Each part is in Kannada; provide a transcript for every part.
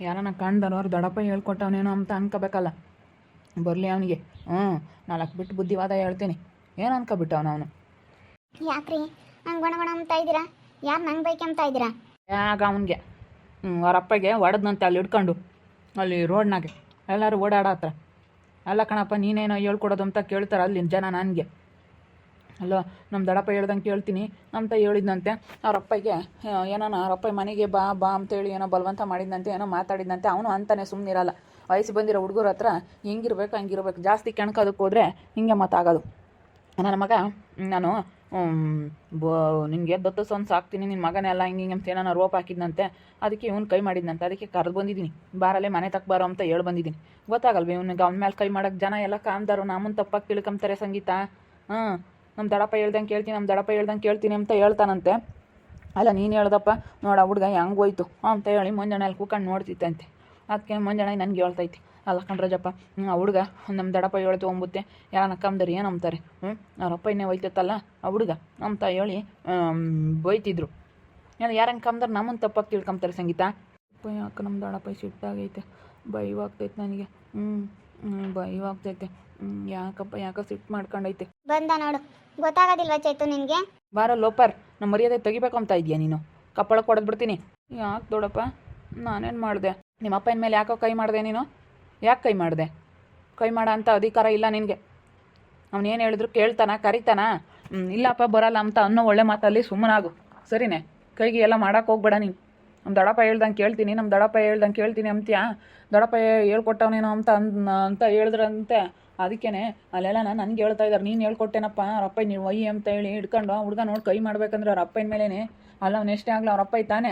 ಯಾರನ್ನ ಅವ್ರು ದಡಪ್ಪ ಹೇಳ್ಕೊಟ್ಟವನೇನೋ ಅಂತ ಅನ್ಕೋಬೇಕಲ್ಲ. ಬರಲಿ ಅವನಿಗೆ. ಹ್ಞೂ ನಾಲ್ಕು ಬಿಟ್ಟು ಬುದ್ಧಿವಾದ ಹೇಳ್ತೀನಿ. ಏನು ಅನ್ಕೊಬಿಟ್ಟವನು ಅವನು ಯಾಕ್ರಿ? ಗೊಣ ಗೊಣ ಅಂತ ಇದ್ದೀರಾ? ಯಾರು ನಂಗೆ ಅಂತ ಇದ್ದೀರಾ? ಯಾಗ ಅವನಿಗೆ? ಅವರಪ್ಪಗೆ ಹೊಡೆದ್ನಂತೆ ಅಲ್ಲಿ ಹಿಡ್ಕೊಂಡು. ಅಲ್ಲಿ ರೋಡ್ನಾಗೆ. ಎಲ್ಲರೂ ಓಡಾಡತ್ರ. ಅಲ್ಲ ಕಣಪ್ಪ ನೀನೇನೋ ಹೇಳ್ಕೊಡೋದು ಅಂತ ಕೇಳ್ತಾರೆ ಅಲ್ಲಿನ ಜನ ನನಗೆ. ಅಲ್ಲ ನಮ್ಮ ದಡಪ್ಪ ಹೇಳ್ದಂಗೆ ಕೇಳ್ತೀನಿ. ಅಂತ ಹೇಳಿದ್ನಂತೆ, ಅವ್ರ ಅಪ್ಪಗೆ ಏನಾನ, ಅವ್ರ ಅಪ್ಪ ಮನೆಗೆ ಬಾ ಬಾ ಅಂತೇಳಿ ಏನೋ ಬಲವಂತ ಮಾಡಿದ್ನಂತೆ, ಏನೋ ಮಾತಾಡಿದ್ನಂತೆ, ಅವನು ಅಂತಾನೆ ಸುಮ್ಮನಿರಲ್ಲ ವಯಸ್ಸು ಬಂದಿರೋ ಹುಡುಗರ ಹತ್ರ ಹಿಂಗಿರ್ಬೇಕು, ಹಂಗಿರ್ಬೇಕು. ಜಾಸ್ತಿ ಕೆಣ್ಕೋದಕ್ಕೆ ಹೋದರೆ ಹಿಂಗೆ ಮಾತಾಗೋದು. ನನ್ನ ಮಗ, ನಾನು ಬ, ನಿನಗೆ ದತ್ತು ಸೊನ್ ಸಾಕ್ತೀನಿ ನಿನ್ನ ಮಗನೆಲ್ಲ ಹಿಂಗೆ ಹಿಂಗೆ ಅಂತ ಏನೋ ರೋಪ್ ಹಾಕಿದ್ನಂತೆ. ಅದಕ್ಕೆ ಇವ್ನು ಕೈ ಮಾಡಿದ್ನಂತೆ. ಅದಕ್ಕೆ ಕರೆದು ಬಂದಿದ್ದೀನಿ. ಬಾರಲ್ಲೇ ಮನೆ ತಕ್ಕ ಬಾರೋ ಅಂತ ಹೇಳಿ ಬಂದಿದ್ದೀನಿ. ಗೊತ್ತಾಗಲ್ವ ಇವ್ನಿಗೆ? ಅವ್ನ ಮೇಲೆ ಕೈ ಮಾಡೋಕ್ಕೆ ಜನ ಎಲ್ಲ ಕಾಮ್ದಾರು. ನಮ್ಮನ್ನು ತಪ್ಪಾಗಿ ತಿಳ್ಕೊಂತಾರೆ ಸಂಗೀತ. ಹಾಂ ನಮ್ಮ ದಡಪ್ಪ ಹೇಳ್ದಂಗೆ ಕೇಳ್ತೀನಿ ನಮ್ಮ ದಡಪ್ಪ ಹೇಳ್ದಂಗೆ ಕೇಳ್ತೀನಿ ಅಂತ ಹೇಳ್ತಾನಂತೆ. ಅಲ್ಲ, ನೀನು ಹೇಳ್ದಪ್ಪ, ನೋಡ ಹುಡುಗ ಹೆಂಗೆ ಹೋಯ್ತು ಅಂತ ಹೇಳಿ ಮುಂಜಾನೆ ಕೂಕೊಂಡು ನೋಡ್ತಿತ್ತಂತೆ ಅದಕ್ಕೆ ಮುಂಜಾನೆ ನನಗೆ ಹೇಳ್ತೈತಿ ಅಲ್ಲ ಕಣ್ರಜಪ್ಪ ಆ ಹುಡುಗ ನಮ್ಮ ದಡಪ್ಪ ಹೇಳ್ತು ಒಂಬುತ್ತೆ ಯಾರನ್ನ ಕಮ್ದಾರಿ ಏನು ಅಂಬ್ತಾರೆ ಹ್ಞೂ ಅವ್ರಪ್ಪ ಇನ್ನೇ ಹೋಯ್ತತ್ತಲ್ಲ, ಆ ಹುಡುಗ ಅಂತ ಹೇಳಿ ಬೈತಿದ್ರು. ಯಾರು ಯಾರಂಗೆ ಕಂಬ್ದಾರೆ ನಮ್ಮನ್ನು ತಪ್ಪಾಗಿ ತಿಳ್ಕೊಂತಾರೆ ಸಂಗೀತ? ಅಪ್ಪ ಯಾಕೆ ನಮ್ಮ ದಡಪ್ಪ ಸಿಟ್ಟಾಗೈತೆ ಬೈವಾಗ್ತೈತೆ ನನಗೆ ಹ್ಞೂ ಭಯವಾಗ್ತೈತೆ ಹ್ಞೂ ಯಾಕಪ್ಪ ಯಾಕೋ ಸಿಟ್ಟು ಮಾಡ್ಕೊಂಡೈತೆ. ಬಂದ ನೋಡು. ಗೊತ್ತಾಗೋದಿಲ್ವಾ ಚೈತು ನಿನಗೆ? ಬಾರ ಲೋಪರ್ ನಮ್ಮ ಮರ್ಯಾದೆ ತೆಗಿಬೇಕು ಅಂತ ಇದೆಯಾ ನೀನು? ಕಪ್ಪಳಕ್ಕೆ ಹೊಡೆದು ಬಿಡ್ತೀನಿ. ಯಾಕೆ ದೊಡಪ್ಪ? ನಾನೇನು ಮಾಡಿದೆ? ನಿಮ್ಮ ಅಪ್ಪನ ಮೇಲೆ ಯಾಕೋ ಕೈ ಮಾಡಿದೆ ನೀನು? ಯಾಕೆ ಕೈ ಮಾಡಿದೆ? ಕೈ ಮಾಡೋ ಅಂತ ಅಧಿಕಾರ ಇಲ್ಲ ನಿನಗೆ. ಅವನೇನು ಹೇಳಿದ್ರು ಕೇಳ್ತಾನ ಕರಿತಾನ? ಇಲ್ಲಪ್ಪ ಬರಲ್ಲ ಅಂತ ಅನ್ನೋ ಒಳ್ಳೆ ಮಾತಲ್ಲಿ ಸುಮ್ಮನಾಗು. ಸರಿನೇ? ಕೈಗೆ ಎಲ್ಲ ಮಾಡಕ್ಕೆ ಹೋಗ್ಬೇಡ ನೀನು. ನಮ್ಮ ದಡಪ್ಪ ಹೇಳ್ದಂಗೆ ಕೇಳ್ತೀನಿ ನಮ್ಮ ದಡಪ್ಪ ಹೇಳ್ದಂಗೆ ಕೇಳ್ತೀನಿ ಅಂತ್ಯಾ? ದಡಪ್ಪ ಹೇಳ್ಕೊಟ್ಟವನೇನೋ ಅಂತ ಅಂದ್, ಅಂತ ಹೇಳಿದ್ರಂತೆ. ಅದಕ್ಕೇನೆ ಅಲ್ಲೆಲ್ಲ ನಾನು ನನಗೆ ಹೇಳ್ತಾ ಇದ್ದಾರೆ ನೀನು ಹೇಳ್ಕೊಟ್ಟೇನಪ್ಪ, ಅವ್ರ ಅಪ್ಪ ನೀವು ಒಯ್ಯಿ ಅಂತ ಹೇಳಿ ಹಿಡ್ಕೊಂಡು ಹುಡುಗ ನೋಡಿ ಕೈ ಮಾಡ್ಬೇಕಂದ್ರೆ ಅವ್ರ ಅಪ್ಪನ ಮೇಲೇನೆ ಅಲ್ಲ ಅವ್ನು ಎಷ್ಟೇ ಆಗಲಿ ಅವ್ರ ಅಪ್ಪ ತಾನೆ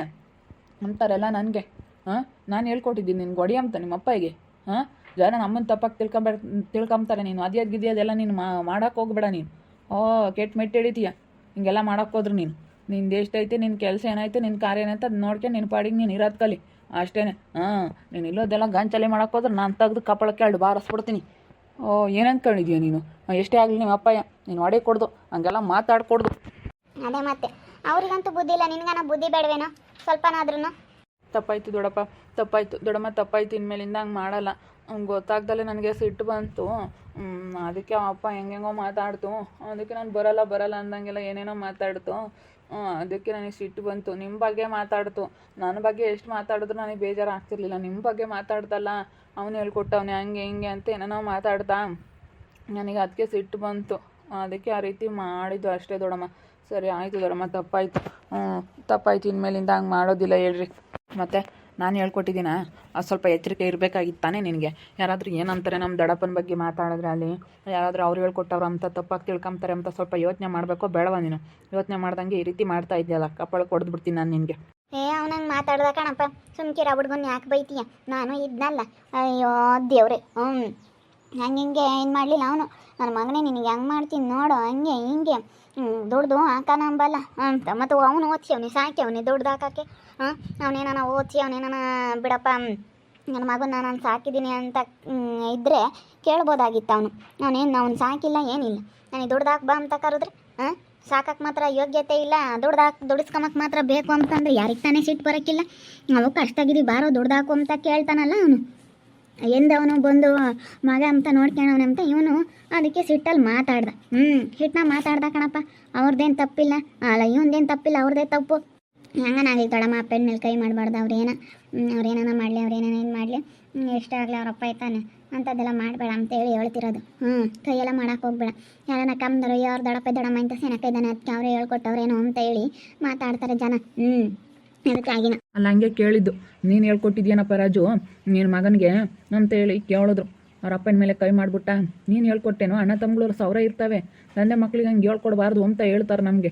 ಅಂತಾರೆಲ್ಲ ನನಗೆ. ಹಾಂ? ನಾನು ಹೇಳ್ಕೊಟ್ಟಿದ್ದೀನಿ ನಿನ್ಗೆ ಹೊಡಿ ಅಂತ ನಿಮ್ಮ ಅಪ್ಪಗೆ ಹಾಂ? ಜನ ನಮ್ಮನ್ನು ತಪ್ಪಾಗಿ ತಿಳ್ಕೊಂಬ ತಿಳ್ಕೊಂತಾರೆ ನೀನು. ಅದ್ಯಾದ್ ಗಿದ್ಯದೆಲ್ಲ ನೀನು ಮಾಡೋಕೆ ಹೋಗ್ಬೇಡ ನೀನು. ಓ, ಕೆಟ್ಟ ಮೆಟ್ಟು ಹಿಡಿತೀಯ ಹಿಂಗೆಲ್ಲ ಮಾಡೋಕೆ ಹೋದ್ರು ನೀನು. ನಿಂದು ಎಷ್ಟೈತೆ ನಿನ್ನ ಕೆಲಸ ಏನಾಯ್ತು ನಿನ್ನ ಕಾರ್ಯ ಏನಾಯ್ತು ಅದು ನೋಡ್ಕೊಂಡು ನಿನ್ನ ಪಾಡಿಗೆ ನೀನು ಇರೋದು ಕಲಿ. ಅಷ್ಟೇ ಹಾಂ ನೀನು ಇಲ್ಲೋದೆಲ್ಲ ಗಂಚಲಿ ಮಾಡಕ್ಕೆ ಹೋದ್ರೆ ನಾನು ತೆಗ್ದು ಕಪಳಕ್ಕೆ ಎರಡು ಬಾರಿಸ್ಬಿಡ್ತೀನಿ ಓ ಏನಂದ್ಕೊಂಡಿದ್ಯಾ ನೀನು? ಎಷ್ಟೇ ಆಗಲಿ ನಿಮ್ಮ ಅಪ್ಪಯ್ಯ ನೀನು ಹೊಡೆ ಕೊಡ್ದು ಹಂಗೆಲ್ಲ ಮಾತಾಡ್ಕೊಡ್ದು. ಅದೇ ಮತ್ತೆ. ಅವ್ರಿಗಂತೂ ಬುದ್ಧಿ ಇಲ್ಲ ನಿನ್ಗನ ಬುದ್ಧಿ ಬೇಡವೇನೋ? ಸ್ವಲ್ಪನಾದ್ರೂ ತಪ್ಪಾಯ್ತು ದೊಡ್ಡಪ್ಪ ತಪ್ಪಾಯ್ತು. ದೊಡ್ಡಮ್ಮ ತಪ್ಪಾಯ್ತು ಇನ್ಮೇಲಿಂದ ಹಂಗೆ ಮಾಡಲ್ಲ. ಅವ್ನು ಗೊತ್ತಾಗ್ದಲೆ ನನಗೆ ಸಿಟ್ಟು ಬಂತು. ಅದಕ್ಕೆ ಅವ ಅಪ್ಪ ಹೆಂಗೆಂಗೋ ಮಾತಾಡ್ತು. ಅದಕ್ಕೆ ನಾನು ಬರಲ್ಲ ಬರಲ್ಲ ಅಂದಂಗೆಲ್ಲ ಏನೇನೋ ಮಾತಾಡ್ತು. ಅದಕ್ಕೆ ನನಗೆ ಸಿಟ್ಟು ಬಂತು. ನಿಮ್ಮ ಬಗ್ಗೆ ಮಾತಾಡ್ತು. ನನ್ನ ಬಗ್ಗೆ ಎಷ್ಟು ಮಾತಾಡಿದ್ರು ನನಗೆ ಬೇಜಾರು ಆಗ್ತಿರ್ಲಿಲ್ಲ ನಿಮ್ಮ ಬಗ್ಗೆ ಮಾತಾಡ್ದಲ್ಲ, ಅವನು ಹೇಳ್ಕೊಟ್ಟವನೇ, ಹಂಗೆ, ಹಿಂಗೆ ಅಂತ ಏನೇನೋ ಮಾತಾಡ್ತಾ ನನಗೆ ಅದಕ್ಕೆ ಸಿಟ್ಟು ಬಂತು. ಅದಕ್ಕೆ ಆ ರೀತಿ ಮಾಡಿದ್ದು ಅಷ್ಟೇ ದೊಡಮ್ಮ ಸರಿ, ಆಯಿತು ದೊಡಮ್ಮ ತಪ್ಪಾಯಿತು. ತಪ್ಪಾಯ್ತು. ಇನ್ಮೇಲಿಂದ ಹಂಗೆ ಮಾಡೋದಿಲ್ಲ ಹೇಳ್ರಿ. ಮತ್ತೆ? ನಾನು ಹೇಳ್ಕೊಟ್ಟಿದ್ದೀನ ಅದು ಸ್ವಲ್ಪ ಎಚ್ಚರಿಕೆ ಇರಬೇಕಾಗಿತ್ತು ತಾನೇ ನಿನಗೆ. ಯಾರಾದರೂ ಏನಂತಾರೆ ನಮ್ಮ ದಡಪ್ಪನ ಬಗ್ಗೆ ಮಾತಾಡಿದ್ರೆ ಅಲ್ಲಿ ಯಾರಾದರೂ ಅವ್ರು ಹೇಳ್ಕೊಟ್ಟವ್ರು ಅಂತ ತಪ್ಪಾಗಿ ತಿಳ್ಕೊಂತಾರೆ ಅಂತ ಸ್ವಲ್ಪ ಯೋಚನೆ ಮಾಡಬೇಕು ಬೇಡವ ನೀನು? ಯೋಚನೆ ಮಾಡ್ದಂಗೆ ಈ ರೀತಿ ಮಾಡ್ತಾ ಇದೆಯಲ್ಲ ಕಪ್ಪಳ ಕೊಡ್ದು ಬಿಡ್ತೀನಿ ನಾನು ನಿನಗೆ. ಏ, ಅವನಂಗೆ ಮಾತಾಡ್ದ ಕಣಪ್ಪ, ಸುಮ್ಕಿರ ಹುಡ್ಗನ್ ಯಾಕೆ ಬೈತೀಯ? ನಾನು ಇದ್ನಲ್ಲ. ಅಯ್ಯೋ, ದೇವ್ರೆ ಹ್ಞೂ ಹಂಗೆ ಹಿಂಗೆ ಏನು ಮಾಡಲಿಲ್ಲ ಅವನು. ನನ್ನ ಮಗನೇ ನಿನಗೆ ಹೆಂಗೆ ಮಾಡ್ತೀನಿ ನೋಡು, ಹಂಗೆ ಹಿಂಗೆ. ದುಡ್ದು ಹಾಕಾನ ಅಂಬಲ್ಲ. ಅಂತ ಮತ್ತು ಅವನು ಓದಿಸಿ, ಅವನಿಗೆ ಸಾಕಿ, ಅವನಿಗೆ ದುಡ್ದು ಹಾಕೋಕ್ಕೆ. ಹಾಂ ಅವನೇನ ಓದಿಸಿ ಅವನೇನ ಬಿಡಪ್ಪ ನನ್ನ ಮಗನ ನಾನು ಸಾಕಿದ್ದೀನಿ ಅಂತ ಇದ್ದರೆ ಕೇಳ್ಬೋದಾಗಿತ್ತು ಅವನು. ಅವನೇನು, ಅವ್ನು ಸಾಕಿಲ್ಲ, ಏನಿಲ್ಲ. ನನಗೆ ದುಡ್ದು ಹಾಕ್ ಬಾ ಅಂತ ಕರೆದ್ರೆ ಹಾಂ ಸಾಕಕ್ಕೆ ಮಾತ್ರ ಯೋಗ್ಯತೆ ಇಲ್ಲ. ದುಡ್ದು ಹಾಕಿ ದುಡಿಸ್ಕೊಂಬಕ್ಕೆ ಮಾತ್ರ ಬೇಕು ಅಂತಂದ್ರೆ ಯಾರಿಗೆ ತಾನೇ ಸಿಟ್ಟು ಬರೋಕ್ಕಿಲ್ಲ ಅವು ಕಷ್ಟಾಗಿದ್ದು ಬಾರೋ, ದುಡ್ದು ಹಾಕು ಅಂತ ಕೇಳ್ತಾನಲ್ಲ ಅವನು. ಎಂದವನು ಬಂದು, ಮಗ ಅಂತ ನೋಡ್ಕೊಳವನೆ ಅಂತ ಇವನು ಅದಕ್ಕೆ ಸಿಟ್ಟಲ್ಲಿ ಮಾತಾಡ್ದ. ಹ್ಞೂ ಸಿಟ್ಟನ್ನ ಮಾತಾಡ್ದ ಕಣಪ್ಪ ಅವ್ರದ್ದೇನು ತಪ್ಪಿಲ್ಲ. ಅಲ್ಲ ಇವನ್ದೇನು ತಪ್ಪಿಲ್ಲ ಅವ್ರದ್ದೇ ತಪ್ಪು. ಹಂಗನಾಗಲಿ ತೊಡಮ್ಮ ಅಪ್ಪನ ಮೇಲೆ ಕೈ ಮಾಡಬಾರ್ದು, ಅವ್ರೇನ ಅವ್ರೇನ ಮಾಡಲಿ ಅವ್ರೇನ ಏನು ಮಾಡಲಿ. ಎಷ್ಟೇ ಆಗಲಿ ಅವ್ರ ಅಪ್ಪ ಐತಾನೆ ಅಂಥದ್ದೆಲ್ಲ ಮಾಡಬೇಡ ಅಂತೇಳಿ ಹೇಳ್ತಿರೋದು. ಹ್ಞೂ ಕೈಯೆಲ್ಲ ಮಾಡೋಕೆ ಹೋಗ್ಬೇಡ. ಯಾರನ್ನ ಕಮ್ದರು, ಯಾರು ದೊಡಪ್ಪ ದೊಡಮ್ಮ ಅಂತ ಸೆನಕ ಇದ್ದಾನೆ ಅದಕ್ಕೆ ಅವರೇ ಹೇಳ್ಕೊಟ್ಟವ್ರೇನೋ ಅಂತ ಹೇಳಿ ಮಾತಾಡ್ತಾರೆ ಜನ. ಹ್ಞೂ ಅದಕ್ಕಾಗಿನ ಅಲ್ಲ, ಹಂಗೆ ಕೇಳಿದ್ದು. ನೀನು ಹೇಳ್ಕೊಟ್ಟಿದ್ಯೇನಪ್ಪ ರಾಜು? ನಿನ್ನ ಮಗನಿಗೆ ಅಂತ ಹೇಳಿ ಕೇಳಿದ್ರು. ಅವ್ರ ಅಪ್ಪನ ಮೇಲೆ ಕೈ ಮಾಡಿಬಿಟ್ಟ. ನೀನು ಹೇಳ್ಕೊಟ್ಟೇನೋ? ಅಣ್ಣ ತಮ್ಮಗಳು ಸೌರ ಇರ್ತವೆ. ತಂದೆ ಮಕ್ಕಳಿಗೆ ಹಂಗೆ ಹೇಳ್ಕೊಡ್ಬಾರ್ದು ಅಂತ ಹೇಳ್ತಾರೆ ನಮಗೆ.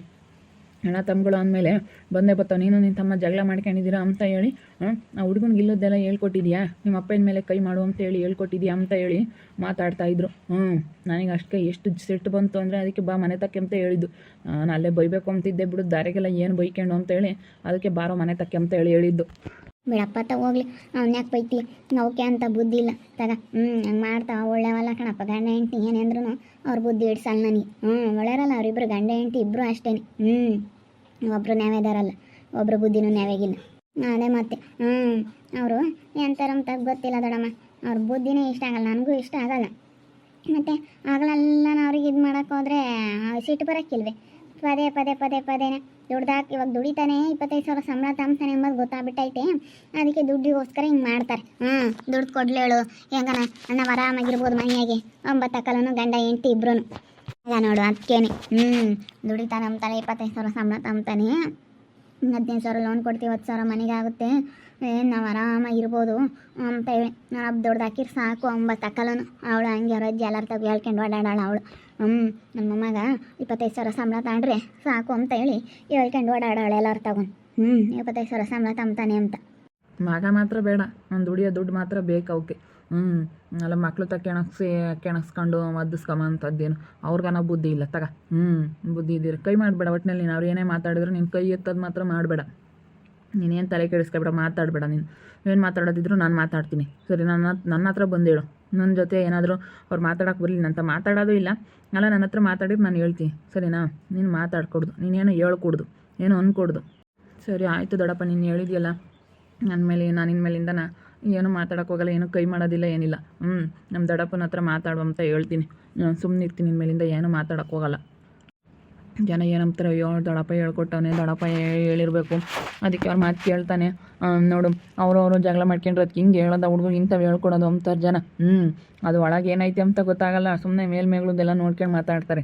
ಅಣ್ಣ ತಮ್ಮಗಳು ಅಂದಮೇಲೆ, ಬಂದೇ ಬತ್ತವ ನೀನು ನಿನ್ನ ತಮ್ಮ ಜಗಳ ಮಾಡ್ಕೊಂಡಿದ್ದೀರಾ ಅಂತ ಹೇಳಿ ಆ ಹುಡುಗನಿಗೆ ಇಲ್ಲದೆಲ್ಲ ಹೇಳ್ಕೊಟ್ಟಿದ್ಯಾ? ನಿಮ್ಮ ಅಪ್ಪನ ಮೇಲೆ ಕೈ ಮಾಡು ಅಂತ ಹೇಳಿ ಹೇಳ್ಕೊಟ್ಟಿದ್ಯಾ ಅಂತ ಹೇಳಿ ಮಾತಾಡ್ತಾ ಇದ್ರು. ಹ್ಞೂ ನನಗೆ ಅಷ್ಟಕ್ಕೆ ಎಷ್ಟು ಸಿಟ್ಟು ಬಂತು ಅಂದರೆ ಅದಕ್ಕೆ ಬಾ ಮನೆ ತಕ್ಕೆ ಅಂತ ಹೇಳಿದ್ದು. ನಾನು ಅಲ್ಲೇ ಬೈಬೇಕು ಅಂತಿದ್ದೆ ಬಿಡು, ದಾರಿಗೆಲ್ಲ ಏನು ಬೈಕೊಂಡು ಅಂತ ಹೇಳಿ ಅದಕ್ಕೆ ಬಾರೋ ಮನೆ ತಕ್ಕೆ ಅಂತ ಹೇಳಿ ಹೇಳಿದ್ದು. ಬಿಡಪ್ಪ ತ ಹೋಗ್ಲಿ. ಅವ್ನ ಯಾಕೆ ಬೈತಿ? ಅವಕ್ಕೆ ಅಂತ ಬುದ್ಧಿ ಇಲ್ಲ. ತಗ ಹ್ಞೂ ಹಂಗೆ ಮಾಡ್ತಾವ ಒಳ್ಳೆವಲ್ಲ ಕಣಪ್ಪ, ಗಂಡ ಹೆಂಡ್ತಿ ಏನೆಂದ್ರೂ ಅವ್ರ ಬುದ್ಧಿ ಇಡ್ಸಲ್ಲ ನನಗೆ. ಹ್ಞೂ ಒಳ್ಳೆಯರಲ್ಲ ಅವರಿಬ್ಬರು ಗಂಡ ಹೆಂಡ್ತಿ ಇಬ್ಬರು ಅಷ್ಟೇ ಹ್ಞೂ ಒಬ್ಬರು ನ್ಯಾವೇದಾರಲ್ಲ ಒಬ್ಬರು ಬುದ್ಧಿನೂ ನ್ಯಾವೇಗಿಲ್ಲ ಅದೇ ಮತ್ತೆ ಹ್ಞೂ ಅವರು ಅಂತ ಗೊತ್ತಿಲ್ಲ ದೊಡಮ್ಮ. ಅವ್ರ ಬುದ್ಧಿನೇ ಇಷ್ಟ ಆಗಲ್ಲ, ನನಗೂ ಇಷ್ಟ ಆಗಲ್ಲ. ಮತ್ತು ಆಗಲೆಲ್ಲ ಅವ್ರಿಗೆ ಇದು ಮಾಡೋಕ್ಕೋದ್ರೆ ಸಿಟ್ಟು ಬರೋಕ್ಕಿಲ್ವೇ? ಪದೇ ಪದೇ ಪದೇ ಪದೇನೆ ದುಡ್ದಾಕಿ ಇವಾಗ ದುಡಿತಾನೆ, ಇಪ್ಪತ್ತೈದು ಸಾವಿರ ಸಂಬಳ ತಮ್ತಾನೆ ಎಂಬುದು ಗೊತ್ತಾಗ್ಬಿಟ್ಟೈತೆ. ಅದಕ್ಕೆ ದುಡ್ಡಿಗೋಸ್ಕರ ಹಿಂಗೆ ಮಾಡ್ತಾರೆ. ಹ್ಞೂ ದುಡ್ಡು ಕೊಡ್ಲೇಳು ಹೆಂಗನ? ಅಣ್ಣ ಆರಾಮಾಗಿರ್ಬೋದು ಮನೆಯಾಗೆ. ಒಂಬತ್ತು ಅಕ್ಕಲನು ಗಂಡ ಹೆಂಡ್ತಿ ಇಬ್ರು ಈಗ ನೋಡು ಅದಕ್ಕೇನೆ ಹ್ಞೂ ದುಡಿತಾನೆ ಅಂತಾನೆ ಇಪ್ಪತ್ತೈದು ಸಾವಿರ ಸಂಬಳ ತಮ್ತಾನೆ ಹದಿನೈದು ಸಾವಿರ ಲೋನ್ ಕೊಡ್ತೀವಿ, ಹತ್ತು ಸಾವಿರ ಮನೆಗೆ ಆಗುತ್ತೆ. ಏನು ನಾವು ಆರಾಮಾಗಿರ್ಬೋದು ನಾನು ಹಬ್ಬ ದೊಡ್ಡದು ಸಾಕು, ಒಂಬತ್ತು ಅಕ್ಕಲನು. ಅವಳು ಹಂಗೆ ಅವ್ರ ಅಜ್ಜಿ ಎಲ್ಲರ ತಗೋ ಹೇಳ್ಕೊಂಡು ಓಡಾಡಾಳ ಅವಳು. ಹ್ಞೂ ನನ್ನ ಮೊಮ್ಮಗ ಇಪ್ಪತ್ತೈದು ಸಾವಿರ ಸಂಬಳ ತಗೊಂಡ್ರೆ ಸಾಕು ಅಂತ ಹೇಳಿ ಹೇಳ್ಕೊಂಡು ಓಡಾಡಾಳೆ ಎಲ್ಲರ ತಗೊಂಡು ಹ್ಞೂ ಇಪ್ಪತ್ತೈದು ಸಾವಿರ ಸಂಬಳ ತಂಬ್ತಾನೆ ಅಂತ. ಮಗ ಮಾತ್ರ ಬೇಡ ಒಂದು ದುಡಿಯೋ ದುಡ್ಡು ಮಾತ್ರ ಬೇಕು ಅವಕ್ಕೆ ಹ್ಞೂ ಅಲ್ಲ ಮಕ್ಳು ತ ಕೆಣಕ್ಸಿ ಕೆಣಕ್ಸ್ಕೊಂಡು ಮದ್ದಿಸ್ಕೊಂಬಂಥದ್ದೇನು ಅವ್ರಿಗನ ಬುದ್ಧಿ ಇಲ್ಲ, ತಗ. ಹ್ಞೂ ಬುದ್ಧಿ ಇದ್ದೀರಿ. ಕೈ ಮಾಡಬೇಡ ಒಟ್ಟಿನಲ್ಲಿ ನೀನು ಏನೇ ಮಾತಾಡಿದ್ರು ನಿನ್ನ ಕೈ ಎತ್ತೋದು ಮಾತ್ರ ಮಾಡಬೇಡ. ನೀನೇನು ತಲೆ ಕೆಡಿಸ್ಕೊಬೇಡ ಮಾತಾಡಬೇಡ ನೀನು. ಏನು ಮಾತಾಡೋದಿದ್ರು ನಾನು ಮಾತಾಡ್ತೀನಿ. ಸರಿ, ನನ್ನ ನನ್ನ ಹತ್ರ ಬಂದು ಹೇಳು. ನನ್ನ ಜೊತೆ ಏನಾದರೂ ಅವ್ರು ಮಾತಾಡೋಕೆ ಬರಲಿ, ನಂತ ಮಾತಾಡೋದು ಇಲ್ಲ. ಅಲ್ಲ ನನ್ನ ಹತ್ರ ಮಾತಾಡಿದ್ರೆ ನಾನು ಹೇಳ್ತೀನಿ. ಸರಿನಾ? ನೀನು ಮಾತಾಡ್ಕೊಡ್ದು. ನೀನೇನು ಹೇಳ್ಕೊಡ್ದು. ಏನು ಅಂದ್ಕೊಡ್ದು ಸರಿ, ಆಯಿತು ದೊಡ್ಡಪ್ಪ, ನೀನು ಹೇಳಿದ್ಯಲ್ಲ. ನನ್ನ ಮೇಲೆ, ನಾನು ನಾ ಏನು ಹೋಗಲ್ಲ, ಏನು ಕೈ ಮಾಡೋದಿಲ್ಲ, ಏನಿಲ್ಲ. ಹ್ಞೂ ನಮ್ಮ ದೊಡ್ಡಪ್ಪನ ಹತ್ರ ಮಾತಾಡುವಂತ ಹೇಳ್ತೀನಿ. ಸುಮ್ಮನೆ ಇರ್ತೀನಿ ಮೇಲಿಂದ ಏನು ಮಾತಾಡೋಕೆ ಹೋಗಲ್ಲ. ಜನ ಏನಂತಾರೆ ಅಯ್ಯೋ, ದೊಡ್ಡಪ್ಪ ಹೇಳ್ಕೊಟ್ಟವನೇ, ದೊಡ್ಡಪ್ಪ ಹೇಳಿರಬೇಕು. ಅದಕ್ಕೆ ಅವ್ರ ಮಾತು ಕೇಳ್ತಾನೆ. ನೋಡು ಅವ್ರವರು ಜಗಳ ಮಾಡ್ಕೊಂಡ್ರೆ ಅದಕ್ಕೆ ಹಿಂಗೆ ಹೇಳೋದು ಹುಡುಗರು ಇಂಥವು ಹೇಳ್ಕೊಡೋದು ಅಂತಾರೆ ಜನ. ಹ್ಞೂ ಅದು ಒಳಗೆ ಏನೈತೆ ಅಂತ ಗೊತ್ತಾಗಲ್ಲ. ಸುಮ್ಮನೆ ಮೇಲ್ಮೇಗಳದ್ದೆಲ್ಲ ನೋಡ್ಕೊಂಡು ಮಾತಾಡ್ತಾರೆ.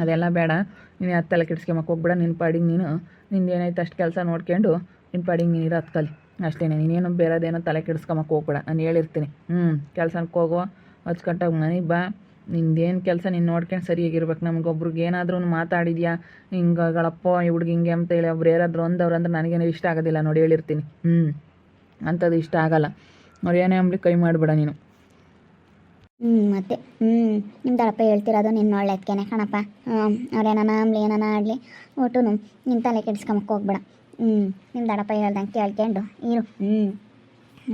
ಅದೆಲ್ಲ ಬೇಡ. ನೀನು ಅದು ತಲೆ ಕೆಡ್ಸ್ಕೊಂಬಕ್ಕೆ ಹೋಗ್ಬೇಡ ನಿನ್ನ ಪಾಡಿಗೆ ನೀನು. ನಿಂದು ಏನೈತೆ ಅಷ್ಟು ಕೆಲಸ ನೋಡ್ಕೊಂಡು ನಿನ್ನ ಪಾಡಿಗೆ ನೀನು ಇರೋ ಕಲಿ. ಅಷ್ಟೇ ನೀನೇನು ಬೇರೆದೇನೋ ತಲೆ ಕೆಡ್ಸ್ಕೊಂಬಕ್ಕೆ ಹೋಗ್ಬೇಡ. ನಾನು ಹೇಳಿರ್ತೀನಿ. ಹ್ಞೂ ಕೆಲ್ಸಕ್ಕೆ ಹೋಗುವ ಹಚ್ಕಟ್ಟಾಗಿ ಮನೆಗೆ ಬಾ. ನಿಂದೇನು ಕೆಲಸ ನೀನು ನೋಡ್ಕೊಂಡು ಸರಿಯಾಗಿರ್ಬೇಕು ನಮಗೊಬ್ರಿಗೆ ಏನಾದ್ರೂ ಮಾತಾಡಿದ್ಯಾ? ಹಿಂಗೆ ಗಳಪ್ಪ ಈ ಹುಡುಗಿ ಹಿಂಗೆ ಅಂತ ಹೇಳಿ ಒಬ್ರು ಯಾರಾದರೂ ಒಂದವ್ರು ಅಂದ್ರೆ ನನಗೇನು ಇಷ್ಟ ಆಗೋದಿಲ್ಲ ನೋಡಿ ಹೇಳಿರ್ತೀನಿ. ಹ್ಞೂ ಅಂಥದ್ದು ಇಷ್ಟ ಆಗಲ್ಲ. ಅವ್ರು ಏನೇ ಅಂಬ್ಲಿ ಕೈ ಮಾಡಬೇಡ ನೀನು. ಹ್ಞೂ ಮತ್ತೆ? ಹ್ಞೂ ನಿಮ್ಮ ದಳಪ್ಪ ಹೇಳ್ತಿರೋದು ನಿನ್ನ ಒಳ್ಳೆದಕ್ಕೇನೆ ಕಣಪ್ಪ. ಹ್ಞೂ ಏನಾನ ಆಮ್ಲಿ ಏನಾನ ಆಗಲಿ ಒಟ್ಟು ನಿನ್ನ ತಲೆ ಕೆಡ್ಸ್ಕೊಂಬಕ್ಕೆ ಹೋಗ್ಬೇಡ. ಹ್ಞೂ ನಿಮ್ಮ ದಡಪ್ಪ ಹೇಳ್ದಂಗೆ ಕೇಳ್ಕೊಂಡು ಇರು. ಹ್ಞೂ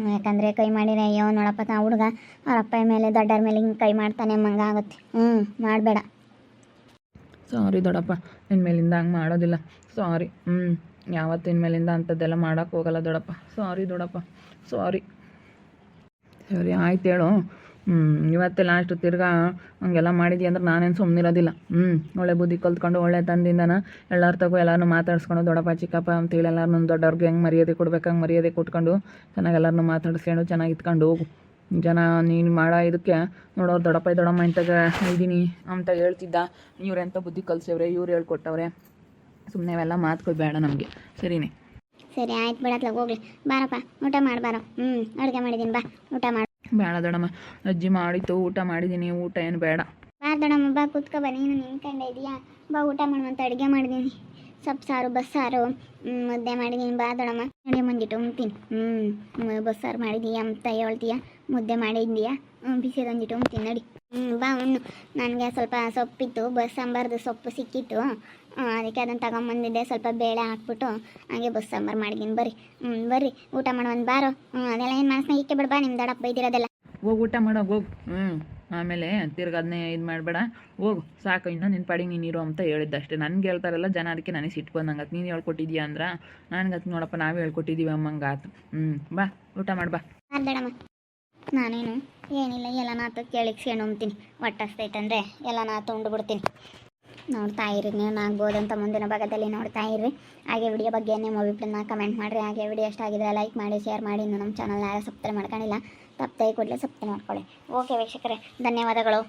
ಯಾಕಂದರೆ ಕೈ ಮಾಡಿದ್ರೆ, ಅಯ್ಯೋ, ನೋಡಪ್ಪ ತಾ ಹುಡುಗ, ಅವ್ರ ಅಪ್ಪ ಮೇಲೆ ದೊಡ್ಡರ ಮೇಲೆ ಹಿಂಗೆ ಕೈ ಮಾಡ್ತಾನೆ ಮಂಗ ಆಗುತ್ತೆ. ಹ್ಞೂ ಮಾಡಬೇಡ. ಸಾರಿ ದೊಡ್ಡಪ್ಪ ಇನ್ಮೇಲಿಂದ ಹಂಗೆ ಮಾಡೋದಿಲ್ಲ. ಸಾರಿ ಹ್ಞೂ ಯಾವತ್ತಿನ ಇನ್ಮೇಲಿಂದ ಅಂಥದ್ದೆಲ್ಲ ಮಾಡೋಕ್ಕೆ ಹೋಗಲ್ಲ ದೊಡ್ಡಪ್ಪ ಸಾರಿ ದೊಡ್ಡಪ್ಪ ಸಾರಿ. ಸರಿ, ಆಯ್ತು ಹೇಳು. ಇವತ್ತೇ ಲಾಸ್ಟ್ ತಿರ್ಗಾ ಹಂಗೆಲ್ಲ ಮಾಡಿದ್ಯ ಅಂದ್ರೆ ನಾನೇನು ಸುಮ್ಮನಿರೋದಿಲ್ಲ ಹ್ಞೂ ಒಳ್ಳೆ ಬುದ್ಧಿ ಕಲ್ತ್ಕೊಂಡು ಒಳ್ಳೆ ತಂದಿಂದನ ಎಲ್ಲರ ತಗೋ ಎಲ್ಲರನ್ನೂ ಮಾತಾಡ್ಸ್ಕೊಂಡು ದೊಡ್ಡಪ್ಪ, ಚಿಕ್ಕಪ್ಪ ಅಂತೇಳಿ ಎಲ್ಲರನ್ನೂ ದೊಡ್ಡವ್ರಿಗೆ ಹೆಂಗೆ ಮರ್ಯಾದೆ ಕೊಡ್ಬೇಕು, ಹಂಗೆ ಮರ್ಯಾದೆ ಕೊಟ್ಕೊಂಡು ಚೆನ್ನಾಗಿ ಎಲ್ಲರನ್ನೂ ಮಾತಾಡಿಸ್ಕೊಂಡು ಚೆನ್ನಾಗಿ ಇತ್ಕೊಂಡು ಹೋಗು. ಜನ ನೀನು ಮಾಡೋ ಇದಕ್ಕೆ ನೋಡೋರು ದೊಡ್ಡಪ್ಪ, ದೊಡ್ಡಮ್ಮ ಇಂತಾಗ ಇದ್ದೀನಿ ಅಂತ ಹೇಳ್ತಿದ್ದ. ಇವ್ರೆಂತ ಬುದ್ಧಿ ಕಲ್ಸವ್ರೆ, ಇವ್ರು ಹೇಳ್ಕೊಟ್ಟವ್ರೆ. ಸುಮ್ಮನೆ ಅವೆಲ್ಲ ಮಾತುಗಳು ಬೇಡ ನಮಗೆ. ಸರಿನೇ? ಸರಿ, ಆಯ್ತು ಬಿಡತ್ಲಾಗ ಹೋಗ್ಲಿ. ಬಾರಪ್ಪ, ಊಟ ಮಾಡಬಾರೋ ಹ್ಞೂ ಅಡುಗೆ ಮಾಡಿದ್ದೀನಿ ಬಾ. ಊಟ ಬೇಡ ದೊಡಮ್ಮ, ಅಜ್ಜಿ ಮಾಡಿತ್ತು ಊಟ ಮಾಡಿದ್ದೀನಿ, ಊಟ ಏನು ಬೇಡ. ಬಾ ದೊಡಮ್ಮ, ಬಾ ಕೂತ್ಕೊ ಬನ್ನಿ ನೀನು ನಿಂತ್ಕೊಂಡೆ ಇದೆಯಾ ಬಾ ಊಟ ಮಾಡುವಂತ ಅಡುಗೆ ಮಾಡಿದ್ದೀನಿ ಸಾರು ಬಸ್ಸಾರು ಮುದ್ದೆ ಮಾಡಿದ್ದೀನಿ ಬಾ ದೊಡಮ್ಮ, ಅಡುಗೆ ಮುಂದಿಟ್ಟು ಉಣ್ತೀನಿ ಹ್ಞೂ ಬಸ್ಸಾರು ಮಾಡಿದೀಯಾ? ಅಂತ ಹೇಳ್ತೀಯ? ಮುದ್ದೆ ಮಾಡಿದ್ದೀಯಾ ಬಿಸಿ ತಂದಿಟ್ಟು ಉಣ್ತೀನಿ ನಡಿ ಹ್ಞೂ ಬಾ, ಉಣ್ಣು. ನನಗೆ ಸ್ವಲ್ಪ ಸೊಪ್ಪಿತ್ತು ಬಸ್ ಸಾಂಬಾರ್ದು ಸೊಪ್ಪು ಸಿಕ್ಕಿತ್ತು. ಅದಕ್ಕೆ ಅದನ್ನು ತಗೊಂಬಂದಿದ್ದೆ. ಸ್ವಲ್ಪ ಬೇಳೆ ಹಾಕ್ಬಿಟ್ಟು ಹಾಗೆ ಬಸ್ ಸಾಂಬಾರು ಮಾಡಿದ್ದೀನಿ ಬರ್ರಿ. ಹ್ಞೂ ಬರ್ರಿ. ಊಟ ಒಂದ್ ಬಾರೋ. ಹ್ಞೂ ಅದೆಲ್ಲ ಏನು ಮನಸ್ಸಿನ ಇಕ್ಕೆ ಬಿಡ್ಬಾ ನಿಮ್ಮ ದಡಪ್ಪ ಬೈದಿರೋದೆಲ್ಲ. ಹೋಗಿ ಊಟ ಮಾಡೋ ಹೋಗು. ಹ್ಞೂ ಆಮೇಲೆ ತಿರ್ಗ ಅದನ್ನೇ ಇದು ಮಾಡಬೇಡ. ಹೋಗು ಸಾಕು ಇನ್ನು ನಿನ್ನ ಪಾಡಿಗೆ ನೀನು ಇರೋ ಅಂತ ಹೇಳಿದ್ದೆ ಅಷ್ಟೇ. ನನಗೆ ಹೇಳ್ತಾರಲ್ಲ ಜನ ಅದಕ್ಕೆ ನನಗೆ ಸಿಟ್ಟು ಬಂದಂಗೆ ನೀನು ಹೇಳ್ಕೊಟ್ಟಿದ್ಯಾ ಅಂದ್ರೆ ನನಗೆ ಅದು ನೋಡಪ್ಪ ನಾವೇ ಹೇಳ್ಕೊಟ್ಟಿದ್ದೀವಿ ಅಮ್ಮಂಗೆ ಆತು ಹ್ಞೂ ಬಾ ಊಟ ಮಾಡಿ ಬಾ. ಅರ್ಧಡಮ್ಮ ನಾನೇನು ಏನಿಲ್ಲ ಎಲ್ಲ ನಾತು ಕೇಳಿಸ್ಕೊಂಡು ಉಣ್ತೀನಿ. ಒಟ್ಟಸ್ತೈತಂದರೆ ಎಲ್ಲ ನಾತು ಉಂಡು ಬಿಡ್ತೀನಿ ನೋಡ್ತಾ ಇರಿ, ನೀವು ಅಂತ ಮುಂದಿನ ಭಾಗದಲ್ಲಿ ನೋಡ್ತಾ ಇರ್ರಿ ಹಾಗೆ ವಿಡಿಯೋ ಬಗ್ಗೆ ನಿಮ್ಮ ಅಭಿಪ್ರಾಯನ ಕಮೆಂಟ್ ಮಾಡಿರಿ. ಹಾಗೆ ವಿಡಿಯೋ ಇಷ್ಟ ಆಗಿದ್ರೆ ಲೈಕ್ ಮಾಡಿ ಶೇರ್ ಮಾಡಿ. ಇನ್ನು ನಮ್ಮ ಚಾನಲ್ನ ಯಾರು ಸಬ್ಸ್ಕ್ರೈಬ್ ಮಾಡ್ಕೊಂಡಿಲ್ಲ, ತಪ್ಪದೆ ಕೂಡಲೇ ಸಬ್ಸ್ಕ್ರೈಬ್ ಮಾಡ್ಕೊಳ್ಳಿ. ಓಕೆ ವೀಕ್ಷಕರೇ, ಧನ್ಯವಾದಗಳು.